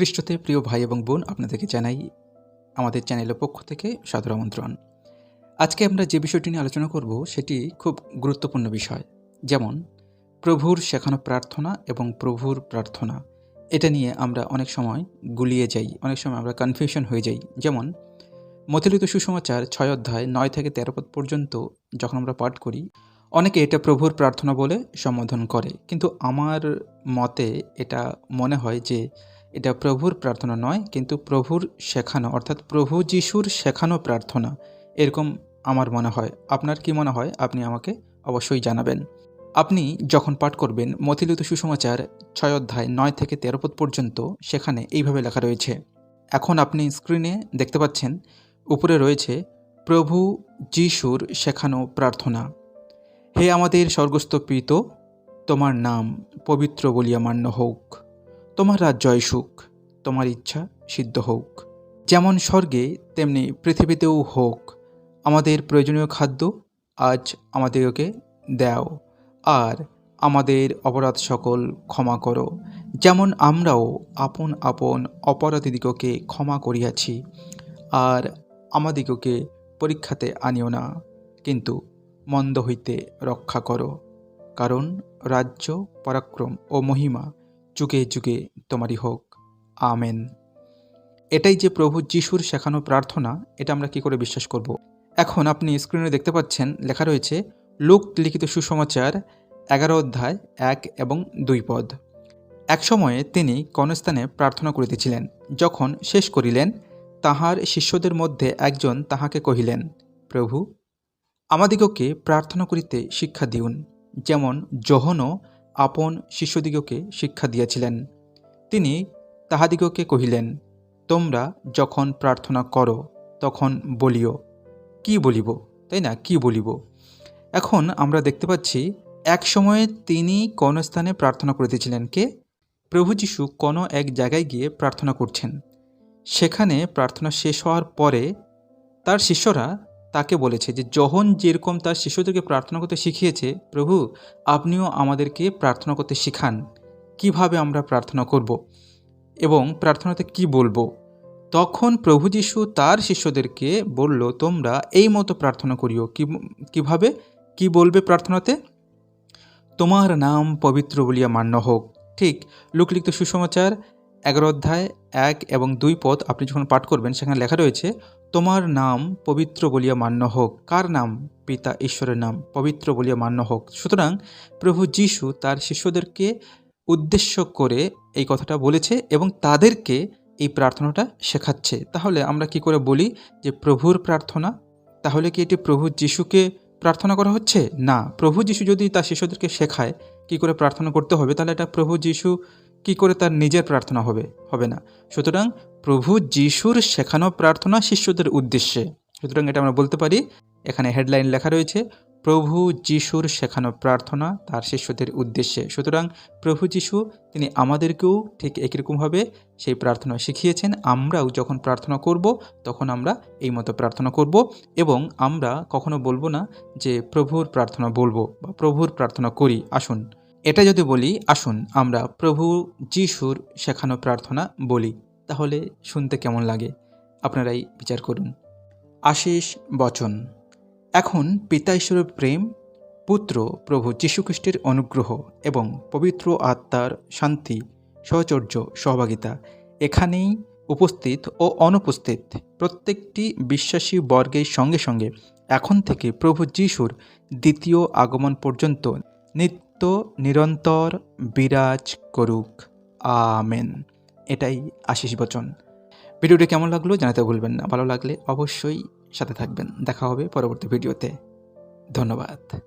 খ্রিস্টতে প্রিয় ভাই এবং বোন আপনাদেরকে জানাই আমাদের চ্যানেলের পক্ষ থেকে সাদর আমন্ত্রণ। আজকে আমরা যে বিষয়টি নিয়ে আলোচনা করব সেটি খুব গুরুত্বপূর্ণ বিষয়, যেমন প্রভুর শেখানো প্রার্থনা এবং প্রভুর প্রার্থনা। এটা নিয়ে আমরা অনেক সময় গুলিয়ে যাই, অনেক সময় আমরা কনফিউশন হয়ে যাই। যেমন মতিলিত সুসমাচার ছয় অধ্যায় নয় থেকে তেরো পদ পর্যন্ত যখন আমরা পাঠ করি, অনেকে এটা প্রভুর প্রার্থনা বলে সম্বোধন করে। কিন্তু আমার মতে এটা মনে হয় যে এটা প্রভুর প্রার্থনা নয়, কিন্তু প্রভুর শেখানো, অর্থাৎ প্রভু যিশুর শেখানো প্রার্থনা। এরকম আমার মনে হয়। আপনার কি মনে হয়? আপনি আমাকে অবশ্যই জানাবেন। আপনি যখন পাঠ করবেন, মতিলিত সুসমাচার ছয় অধ্যায় নয় থেকে তেরো পদ পর্যন্ত সেখানে এইভাবে লেখা রয়েছে। এখন আপনি স্ক্রিনে দেখতে পাচ্ছেন, উপরে রয়েছে, প্রভু যিশুর শেখানো প্রার্থনা। হে আমাদের স্বর্গস্থ পিত তোমার নাম পবিত্র বলিয়া মান্য হোক তোমার রাজ্য সুখ, তোমার ইচ্ছা সিদ্ধ হোক। যেমন স্বর্গে, তেমনি পৃথিবীতেও হোক। আমাদের প্রয়োজনীয় খাদ্য আজ আমাদেরকে দাও, আর আমাদের অপরাধ সকল ক্ষমা করো। যেমন আমরাও আপন আপন অপরাধীদিগকে ক্ষমা করিয়াছি, আর আমাদিগকে পরীক্ষাতে আনিও না, কিন্তু মন্দ হইতে রক্ষা করো। কারণ রাজ্য, পরাক্রম ও মহিমা যুগে যুগে তোমারই হোক। আমেন। এটাই যে প্রভু যিশুর শেখানো প্রার্থনা, এটা আমরা কি করে বিশ্বাস করব? এখন আপনি স্ক্রিনে দেখতে পাচ্ছেন, লেখা রয়েছে, লোক লিখিত সুসমাচার, এগারো অধ্যায়, এক এবং দুই পদ। এক সময়ে তিনি কনস্থানে প্রার্থনা করিতেছিলেন, যখন শেষ করিলেন, তাহার শিষ্যদের মধ্যে একজন তাহাকে কহিলেন, প্রভু, আমাদিগকে প্রার্থনা করিতে শিক্ষা দিউন। যেমন জহনও আপন শিষ্যদিগকে শিক্ষা দিয়াছিলেন। তিনি তাহাদিগকে কহিলেন, তোমরা যখন প্রার্থনা করো, তখন বলিও। কি বলিব? তাই না? কি বলিব? এখন আমরা দেখতে পাচ্ছি, এক সময়ে তিনি কোন স্থানে প্রার্থনা করিতেছিলেন? কে? প্রভু যিশু কোনো এক জায়গায় গিয়ে প্রার্থনা করছেন। সেখানে প্রার্থনা শেষ হওয়ার পরে তার শিষ্যরা তাকে বলেছে যে, যখন যেরকম তার শিশুদেরকে প্রার্থনা করতে শিখিয়েছে, প্রভু, আপনিও আমাদেরকে প্রার্থনা করতে শিখান। কীভাবে আমরা প্রার্থনা করব এবং প্রার্থনাতে কি বলব? তখন প্রভু যিশু তার শিষ্যদেরকে বলল, তোমরা এই মতো প্রার্থনা করিও। কীভাবে? কি বলবে প্রার্থনাতে? তোমার নাম পবিত্র বলিয়া মান্য হোক। ঠিক লোকলিখিত সুসমাচার এগারো অধ্যায় এক এবং দুই পদ আপনি যখন পাঠ করবেন, সেখানে লেখা রয়েছে তোমার নাম পবিত্র বলিয়া মান্য হোক। কার নাম? পিতা ঈশ্বরের নাম পবিত্র বলিয়া মান্য হোক। সুতরাং প্রভু যিশু তার শিষ্যদেরকে উদ্দেশ্য করে এই কথাটা বলেছে এবং তাদেরকে এই প্রার্থনাটা শেখাচ্ছে। তাহলে আমরা কি করে বলি যে প্রভুর প্রার্থনা? তাহলে কি এটি প্রভু যিশুকে প্রার্থনা করা হচ্ছে? না। প্রভু যিশু যদি তার শিষ্যদেরকে শেখায়, কি করে প্রার্থনা করতে হবে? তাহলে এটা প্রভু যিশু কি করে তার নিজের প্রার্থনা হবে? হবে না। সুতরাং প্রভু যিশুর শেখানো প্রার্থনা শিষ্যদের উদ্দেশ্যে। সুতরাং এটা আমরা বলতে পারি, এখানে হেডলাইন লেখা রয়েছে, প্রভু যিশুর শেখানো প্রার্থনা তার শিষ্যদের উদ্দেশ্যে। সুতরাং প্রভু যিশু, তিনি আমাদেরকেও ঠিক একইরকমভাবে সেই প্রার্থনা শিখিয়েছেন, আমরাও যখন প্রার্থনা করব, তখন আমরা এই মতো প্রার্থনা করব এবং আমরা কখনো বলব না যে প্রভুর প্রার্থনা বলব বা প্রভুর প্রার্থনা করি। আসুন। এটা যদি বলি, আসুন আমরা প্রভু যিশুর শেখানো প্রার্থনা বলি। তাহলে শুনতে কেমন লাগে? আপনারাই বিচার করুন। আশিস বচন। এখন পিতা ঈশ্বরের প্রেম, পুত্র প্রভু যীশুখ্রিস্টের অনুগ্রহ এবং পবিত্র আত্মার শান্তি, সহচর্য, সহভাগিতা এখানেই উপস্থিত ও অনুপস্থিত প্রত্যেকটি বিশ্বাসী বর্গের সঙ্গে সঙ্গে এখন থেকে প্রভু যিশুর দ্বিতীয় আগমন পর্যন্ত নিত্য নিরন্তর বিরাজ করুক। আমেন। এটাই আশিস বচন। ভিডিওটি কেমন লাগল জানাতে ভুলবেন না। ভালো লাগলে অবশ্যই সাথে থাকবেন। দেখা হবে পরবর্তী ভিডিওতে। ধন্যবাদ।